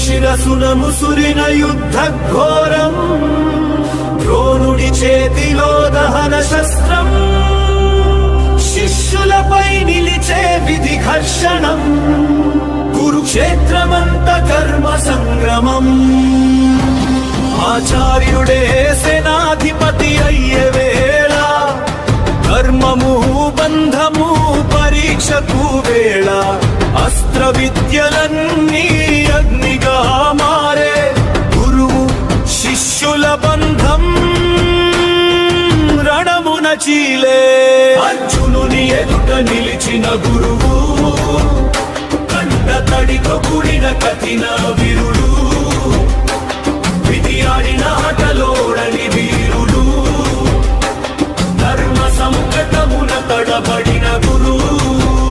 సురసునము సురిన యుద్ధ ఘోరం. ద్రోణుడి చేతిలో దహన శస్త్రం. శిష్యులపై నిలిచే విధి ఘర్షణం. కురుక్షేత్రమంత కర్మ సంగ్రమం. ఆచార్యుడే సేనాధిపతి అయ్యే వేళ. కర్మము బంధము పరీక్షకు వేళ. అస్త్ర విద్యలను శిష్యుల బంధం రణమున చీలే. అర్జునుని ఎదుట నిలిచిన గురువు కండ తడితో కూడిన కఠిన విరుడు విధి ఆడిన ఆటలోడని వీరుడు ధర్మ సముఖతమున తడబడి